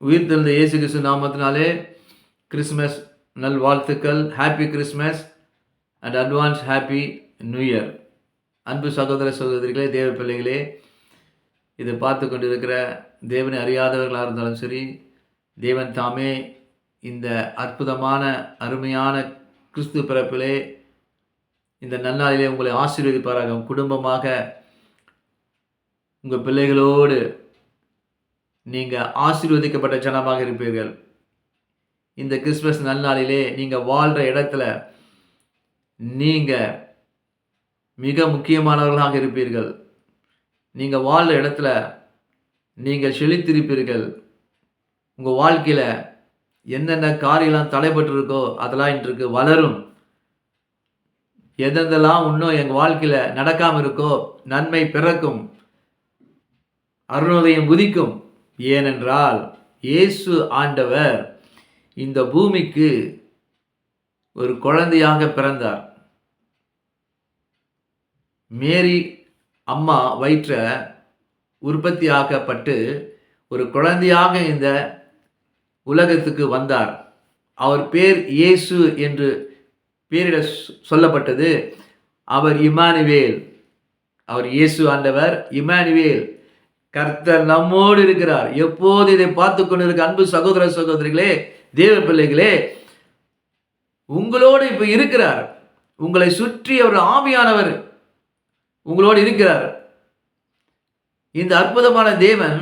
உயிர்த்தெழுந்த இயேசு கிறிஸ்து நாமத்தினாலே கிறிஸ்மஸ் நல் வாழ்த்துக்கள் happy Christmas and advance happy new year அன்பு சகோதர சகோதரிகளே தேவ பிள்ளைகளே இதை பார்த்து கொண்டிருக்கிற தேவனை அறியாதவர்களாக இருந்தாலும் சரி தேவன் தாமே இந்த அற்புதமான அருமையான கிறிஸ்து பிறப்பிலே இந்த நன்னாளிலே உங்களை ஆசீர்வதிப்பாராக. குடும்பமாக உங்கள் பிள்ளைகளோடு நீங்கள் ஆசீர்வதிக்கப்பட்ட ஜனமாக இருப்பீர்கள். இந்த கிறிஸ்மஸ் நன்னாளிலே நீங்கள் வாழ்கிற இடத்துல நீங்கள் மிக முக்கியமானவர்களாக இருப்பீர்கள். நீங்கள் வாழ்கிற இடத்துல நீங்கள் செழித்திருப்பீர்கள். உங்கள் வாழ்க்கையில் என்னென்ன காரியெல்லாம் தடைபட்டிருக்கோ அதெல்லாம் இன்றைக்கு வளரும். எதெந்தெல்லாம் இன்னும் எங்கள் வாழ்க்கையில் நடக்காமல் இருக்கோ நன்மை பிறக்கும். அருணோதயம் உதிக்கும். ஏனென்றால் இயேசு ஆண்டவர் இந்த பூமிக்கு ஒரு குழந்தையாக பிறந்தார். மேரி அம்மா வயிற்ற உற்பத்தியாக்கப்பட்டு ஒரு குழந்தையாக இந்த உலகத்துக்கு வந்தார். அவர் பேர் இயேசு என்று பேரிட சொல்லப்பட்டது. அவர் இமானுவேல். அவர் இயேசு ஆண்டவர் இமானுவேல். கர்த்தர் நம்மோடு இருக்கிறார். எப்போது இதை பார்த்து கொண்டிருக்க அன்பு சகோதர சகோதரிகளே தேவ பிள்ளைகளே உங்களோடு இப்போ இருக்கிறார். உங்களை சுற்றி அவர் ஆவியானவர் உங்களோடு இருக்கிறார். இந்த அற்புதமான தேவன்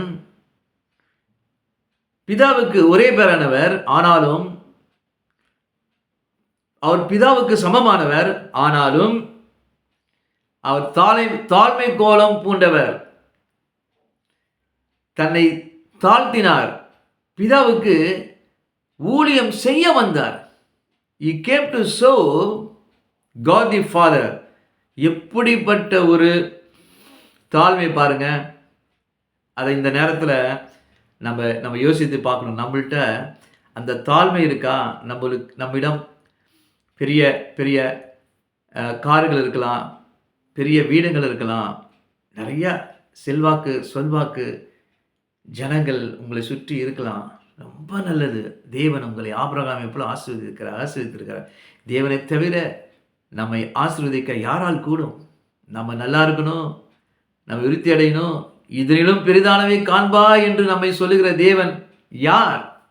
பிதாவுக்கு ஒரே பேரானவர் ஆனாலும் அவர் பிதாவுக்கு சமமானவர் ஆனாலும் அவர் தாழை தாழ்மை கோலம் பூண்டவர். தன்னை தாழ்த்தினார். பிதாவுக்கு ஊழியம் செய்ய வந்தார். He came to show God the Father எப்படிப்பட்ட ஒரு தாழ்மை பாருங்க. அதை இந்த நேரத்தில் நம்ம நம்ம யோசித்து பார்க்கணும். நம்மள்கிட்ட அந்த தாழ்மை இருக்கா? நம்மளுக்கு நம்மிடம் பெரிய பெரிய கார்கள் இருக்கலாம் பெரிய வீடுகள் இருக்கலாம். நிறையா செல்வாக்கு சொல்வாக்கு ஜனங்கள் உங்களை சுற்றி இருக்கலாம். ரொம்ப நல்லது. தேவன் உங்களை ஆபிரகாமை போல ஆசீர்வதிக்கிறார் ஆசீர்வதித்திருக்கிறார். தேவனை தவிர நம்மை ஆசீர்வதிக்க யாரால் கூடும்? நம்ம நல்லா இருக்கணும். நம்ம விருத்தி அடையணும். இதனிலும் பெரிதானவை காண்பா என்று நம்மை சொல்லுகிற தேவன் யார்?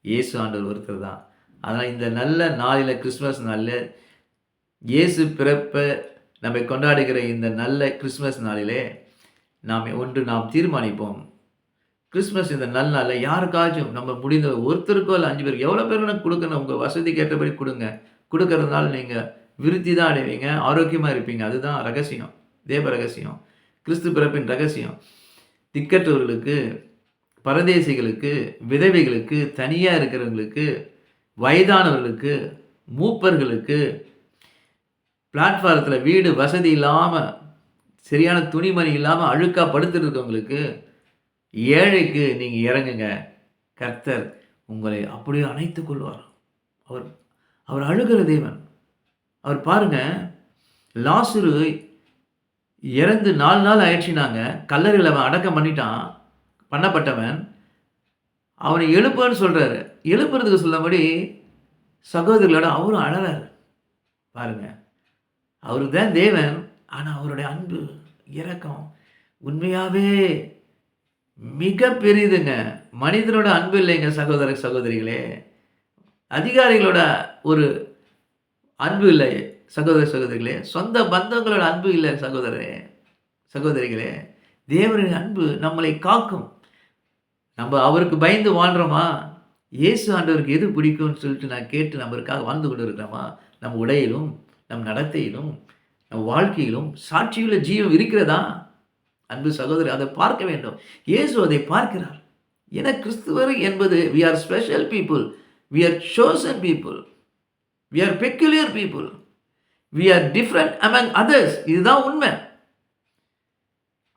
இயேசு ஆண்டவர் ஒருத்தர் தான். அதனால் இந்த நல்ல நாளில் கிறிஸ்மஸ் நாளில் இயேசு பிறப்பை நம்மை கொண்டாடுகிற இந்த நல்ல கிறிஸ்மஸ் நாளிலே நாம் ஒன்று நாம் தீர்மானிப்போம். கிறிஸ்மஸ் இந்த நல்ல நாளில் யாருக்காச்சும் நம்ம முடிந்த ஒருத்தருக்கோ இல்லை அஞ்சு பேருக்கு எவ்வளோ பேருக்கு கொடுக்கணும். உங்கள் வசதிக்கு ஏற்றபடி கொடுங்க. கொடுக்கறதுனால நீங்கள் விருத்தி தான் அடைவீங்க ஆரோக்கியமாக இருப்பீங்க. அதுதான் ரகசியம். தேவ ரகசியம். கிறிஸ்து பிறப்பின் ரகசியம். திக்கற்றவர்களுக்கு பரதேசிகளுக்கு விதவைகளுக்கு தனியாக இருக்கிறவங்களுக்கு வயதானவர்களுக்கு மூப்பர்களுக்கு பிளாட்ஃபாரத்தில் வீடு வசதி இல்லாமல் சரியான துணிமணி இல்லாமல் அழுக்காக படுத்துருக்கவங்களுக்கு ஏழைக்கு நீங்கள் இறங்குங்க. கர்த்தர் உங்களை அப்படியே அணைத்து கொள்வார். அவர் அவர் அழுகிற தேவன். அவர் பாருங்க லாசுரு இறந்து நாலு நாள் ஆயிடுச்சுனாங்க. கல்லறையில் அவன் அடக்கம் பண்ணிட்டான். பண்ணப்பட்டவன். அவனை எழுப்புன்னு சொல்கிறாரு எழுப்புறதுக்கு சொல்லபடி சகோதரர்களோட அவரும் அழறாரு. பாருங்கள் அவரு தான் தேவன் ஆனால் அவருடைய அன்பு இரக்கம் உண்மையாகவே மிக பெரிதுங்க. மனிதனோட அன்பு இல்லைங்க சகோதர சகோதரிகளே. அதிகாரிகளோட ஒரு அன்பு இல்லை சகோதர சகோதரிகளே. சொந்த பந்தங்களோட அன்பு இல்லை சகோதரே சகோதரிகளே. தேவரின் அன்பு நம்மளை காக்கும். நம்ம அவருக்கு பயந்து வாழ்கிறோமா இயேசு ஆண்டவருக்கு எது பிடிக்கும்னு சொல்லிட்டு நான் கேட்டு நம்மளுக்காக வாழ்ந்து கொண்டு இருக்கிறோமா நம்ம உடையிலும் நம் நடத்தையிலும் நம் வாழ்க்கையிலும் சாட்சியுள்ள ஜீவம் இருக்கிறதா? அன்பு சகோதரி அதை பார்க்க வேண்டும். இயேசு அதை பார்க்கிறார். என கிறிஸ்துவர் என்பது we are special people we are chosen people we are peculiar people we are different among others இதுதான் உண்மை.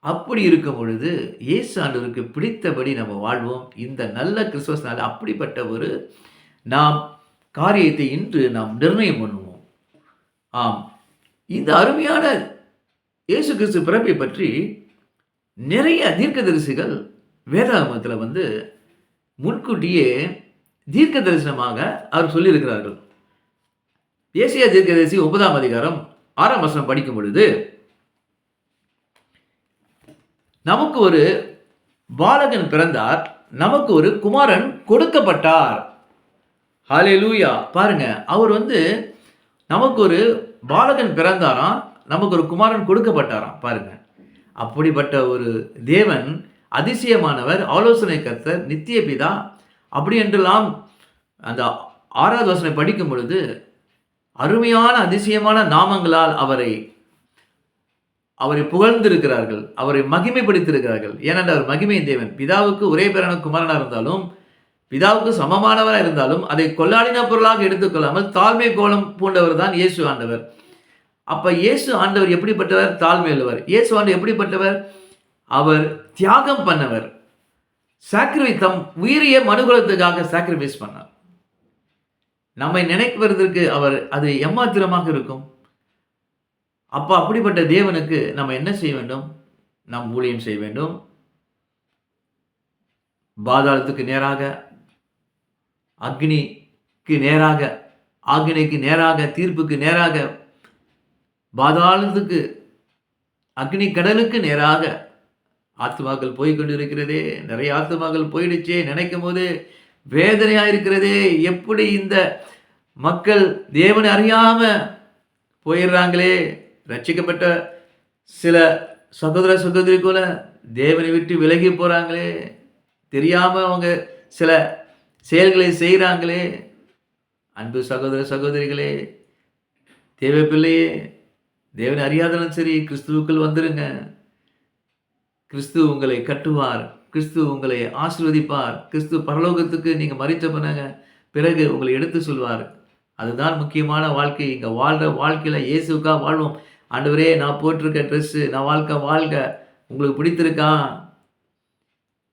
அப்படி இருக்கும் பொழுது இயேசு ஆண்டவருக்கு பிடித்தபடி நம்ம வாழ்வோம். இந்த நல்ல கிறிஸ்துவஸ் நாள் அப்படிப்பட்ட ஒரு நாம் காரியத்தை இன்று நாம் நிர்ணயம் பண்ணுவோம். ஆம். இந்த அருமையான இயேசு கிறிஸ்து பிறப்பை பற்றி நிறைய தீர்க்கதரிசிகள் வேதாகமத்தில் வந்து முன்கூட்டியே தீர்க்க தரிசனமாக அவர் சொல்லியிருக்கிறார்கள். ஏசியா தீர்க்கதரிசி ஒன்பதாம் அதிகாரம் ஆறாம் வசனம் படிக்கும் பொழுது நமக்கு ஒரு பாலகன் பிறந்தார் நமக்கு ஒரு குமாரன் கொடுக்கப்பட்டார். ஹalleluya. பாருங்க அவர் வந்து நமக்கு ஒரு பாலகன் பிறந்தாராம் நமக்கு ஒரு குமாரன் கொடுக்கப்பட்டாராம் பாருங்க. அப்படிப்பட்ட ஒரு தேவன் அதிசயமானவர் ஆலோசனை கர்த்தர் நித்திய பிதா. அப்படி என்றெல்லாம் அந்த ஆறாவது வசனை படிக்கும் பொழுது அருமையான அதிசயமான நாமங்களால் அவரை அவரை புகழ்ந்திருக்கிறார்கள் அவரை மகிமைப்படுத்தியிருக்கிறார்கள். ஏனென்றால் அவர் மகிமையின் தேவன். பிதாவுக்கு ஒரே பேரான குமாரனாக இருந்தாலும் பிதாவுக்கு சமமானவராக இருந்தாலும் அதை கொள்ளாடின பொருளாக எடுத்துக்கொள்ளாமல் தாழ்மை கோலம் பூண்டவர் தான் இயேசு ஆண்டவர். அப்போ இயேசு ஆண்டவர் எப்படிப்பட்டவர்? தாழ்மையுள்ளவர். இயேசு ஆண்டவர் எப்படிப்பட்டவர்? அவர் தியாகம் பண்ணவர். சாக்ரிஃபை தம் உயிரிய மனுகுலத்துக்காக சாக்ரிஃபைஸ் பண்ணார். நம்மை நினைப்பதற்கு அவர் அது எம்மாத்திரமாக இருக்கும். அப்போ அப்படிப்பட்ட தேவனுக்கு நம்ம என்ன செய்ய வேண்டும்? நாம் ஊழியம் செய்ய வேண்டும். பாதாளத்துக்கு நேராக அக்னிக்கு நேராக ஆக்னிக்கு நேராக தீர்ப்புக்கு நேராக பாதாளத்துக்கு அக்னி கடலுக்கு நேராக ஆத்மாக்கள் போய்கொண்டிருக்கிறதே நிறைய ஆத்மாக்கள் போயிடுச்சே நினைக்கும் போது வேதனையாக இருக்கிறதே எப்படி இந்த மக்கள் தேவனை அறியாமல் போயிடுறாங்களே? ரட்சிக்கப்பட்ட சில சகோதர சகோதரி கூட தேவனை விட்டு விலகி போகிறாங்களே தெரியாமல் அவங்க சில செயல்களை செய்கிறாங்களே அன்பு சகோதர சகோதரிகளே தேவ பிள்ளையே தேவனை அறியாதனும் சரி கிறிஸ்துவுக்குள் வந்துருங்க. கிறிஸ்து உங்களை கட்டுவார். கிறிஸ்து உங்களை ஆசிர்வதிப்பார். கிறிஸ்து பரலோகத்துக்கு நீங்கள் மறித்த பண்ணுங்க பிறகு உங்களை எடுத்து சொல்வார். அதுதான் முக்கியமான வாழ்க்கை. இங்கே வாழ்கிற வாழ்க்கையில் இயேசுக்காக வாழ்வோம். ஆண்டவரே நான் போட்டிருக்க ட்ரெஸ்ஸு நான் வாழ்க்கை வாழ்க. உங்களுக்கு பிடித்திருக்கா?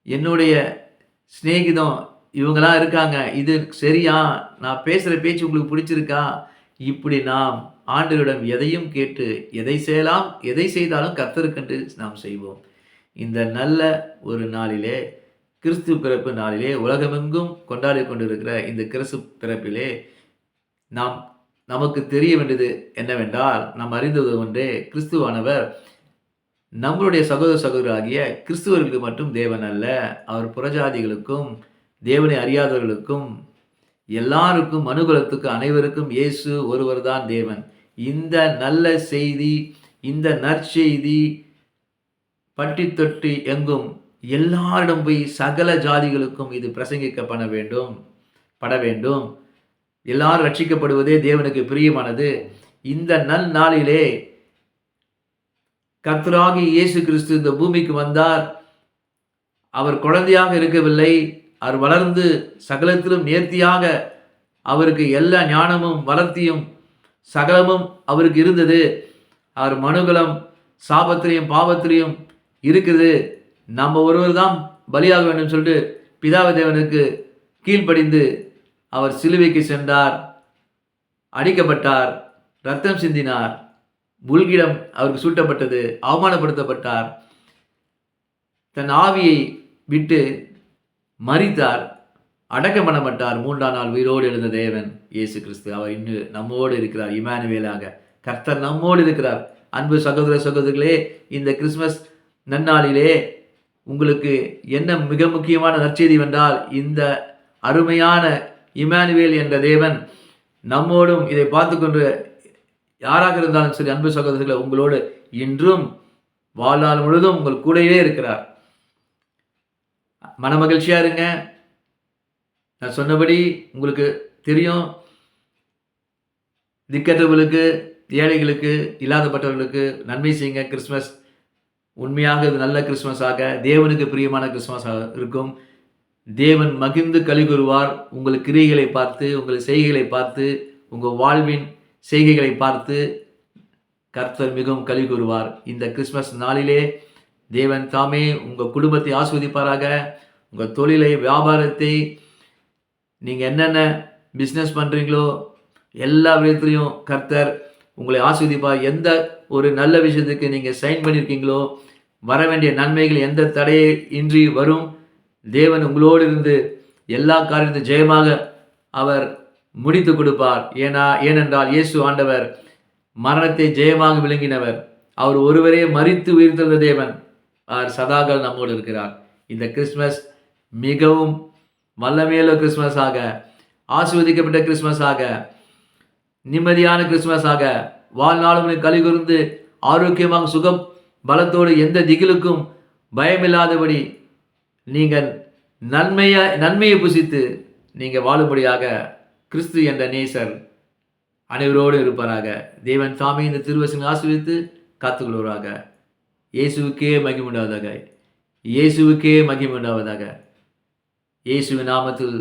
என்னுடைய சிநேகிதம் இவங்களாம் இருக்காங்க. இது சரியா? நான் பேசுகிற பேச்சு உங்களுக்கு பிடிச்சிருக்கா? இப்படி நாம் ஆண்டவரிடம் எதையும் கேட்டு எதை செய்யலாம் எதை செய்தாலும் கத்தருக்கென்று நாம் செய்வோம். இந்த நல்ல ஒரு நாளிலே கிறிஸ்து பிறப்பு நாளிலே உலகமெங்கும் கொண்டாடி கொண்டிருக்கிற இந்த கிறிஸ்து பிறப்பிலே நாம் நமக்கு தெரிய வேண்டியது என்னவென்றால் நாம் அறிந்தது ஒன்றே கிறிஸ்துவானவர் நம்மளுடைய சகோதர சகோதராகிய கிறிஸ்துவர்களுக்கு மட்டும் தேவன் அல்ல. அவர் புறஜாதிகளுக்கும் தேவனை அறியாதவர்களுக்கும் எல்லாருக்கும் மனுகுலத்துக்கு அனைவருக்கும் இயேசு ஒருவர் தான் தேவன். இந்த நல்ல செய்தி இந்த நற்செய்தி பட்டி எங்கும் எல்லாரிடம் போய் சகல ஜாதிகளுக்கும் இது பிரசங்கிக்கப்பட வேண்டும் பட வேண்டும். எல்லாரும் ரட்சிக்கப்படுவதே தேவனுக்கு பிரியமானது. இந்த நல் நாளிலே கர்த்தராகி இயேசு கிறிஸ்து இந்த பூமிக்கு வந்தார். அவர் குழந்தையாக இருக்கவில்லை. அவர் வளர்ந்து சகலத்திலும் நேர்த்தியாக அவருக்கு எல்லா ஞானமும் வளர்த்தியும் சகலமும் அவருக்கு இருந்தது. அவர் மனுகுலம் சாபத்திலையும் பாவத்திலையும் இருக்குது. நம்ம ஒருவர் தான் பலியாக வேண்டும் சொல்லிட்டு பிதாவதேவனுக்கு கீழ்ப்படிந்து அவர் சிலுவைக்கு சென்றார் அடிக்கப்பட்டார் ரத்தம் சிந்தினார் முல்கிடம் அவருக்கு சூட்டப்பட்டது அவமானப்படுத்தப்பட்டார். தன் ஆவியை விட்டு மறித்தார் அடக்கம் பண்ணப்பட்டார் மூன்றாம் நாள் உயிரோடு எழுந்த தேவன் இயேசு கிறிஸ்து. அவர் இன்னும் நம்மோடு இருக்கிறார். இமானுவேலாக கர்த்தர் நம்மோடு இருக்கிறார். அன்பு சகோதர சகோதரிகளே இந்த கிறிஸ்மஸ் நன்னாளிலே உங்களுக்கு என்ன மிக முக்கியமான நற்செய்தி வந்தால் இந்த அருமையான இமானுவேல் என்ற தேவன் நம்மோடும் இதை பார்த்து கொண்டு யாராக இருந்தாலும் சரி அன்பு சகோதரர்களை உங்களோடு இன்றும் வாழ்நாள் முழுதும் உங்கள் கூடவே இருக்கிறார். மனமகிழ்ச்சியா இருங்க. நான் சொன்னபடி உங்களுக்கு தெரியும். திக்கற்றவர்களுக்கு ஏழைகளுக்கு இல்லாதப்பட்டவர்களுக்கு நன்மை செய்யுங்க. கிறிஸ்மஸ் உண்மையாக இது நல்ல கிறிஸ்மஸாக தேவனுக்கு பிரியமான கிறிஸ்மஸாக இருக்கும். தேவன் மகிழ்ந்து களி கூறுவார். உங்கள் கிரியைகளை பார்த்து உங்கள் செய்கைகளை பார்த்து உங்கள் வாழ்வின் செய்கைகளை பார்த்து கர்த்தர் மிகவும் களி கூறுவார். இந்த கிறிஸ்மஸ் நாளிலே தேவன் தாமே உங்கள் குடும்பத்தை ஆஸ்வதிப்பாராக. உங்கள் தொழிலை வியாபாரத்தை நீங்கள் என்னென்ன பிஸ்னஸ் பண்ணுறீங்களோ எல்லா விதத்துலையும் கர்த்தர் உங்களை ஆஸ்வதிப்பார். எந்த ஒரு நல்ல விஷயத்துக்கு நீங்கள் சைன் பண்ணியிருக்கீங்களோ வர வேண்டிய நன்மைகள் எந்த தடையை இன்றி வரும். தேவன் உங்களோடு இருந்து எல்லா காரியத்தையும் ஜெயமாக அவர் முடித்து கொடுப்பார். ஏனா ஏனென்றால் இயேசு ஆண்டவர் மரணத்தை ஜெயமாக விளங்கினவர். அவர் ஒருவரே மறித்து உயிர்த்தெழுந்த தேவன். அவர் சதாகால் நம்மோடு இருக்கிறார். இந்த கிறிஸ்மஸ் மிகவும் வல்லமையுள்ள கிறிஸ்மஸாக ஆசிர்வதிக்கப்பட்ட கிறிஸ்மஸாக நிம்மதியான கிறிஸ்மஸாக வாழ்நாளும் கலி ஆரோக்கியமாக சுகம் பலத்தோடு எந்த திகிலுக்கும் பயமில்லாதபடி நீங்கள் நன்மையை நன்மையை புசித்து நீங்கள் வாழும்படியாக கிறிஸ்து என்ற நேசர் அனைவரோடு இருப்பாராக. தேவன் தாமே இந்த திருவசனை ஆசிர்வித்து காத்துக்கொள்வராக. இயேசுவுக்கே மகிமுண்டாவதாக இயேசுவுக்கே மகிமுண்டாவதாக இயேசுவின் நாமத்தில்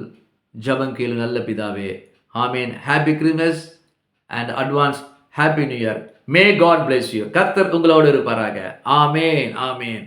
ஜபம் கேளு நல்ல பிதாவே. ஆமீன் happy Christmas and advance happy new year may God bless you கர்த்தர் உங்களோடு இருப்பாராக. ஆமேன் ஆமேன்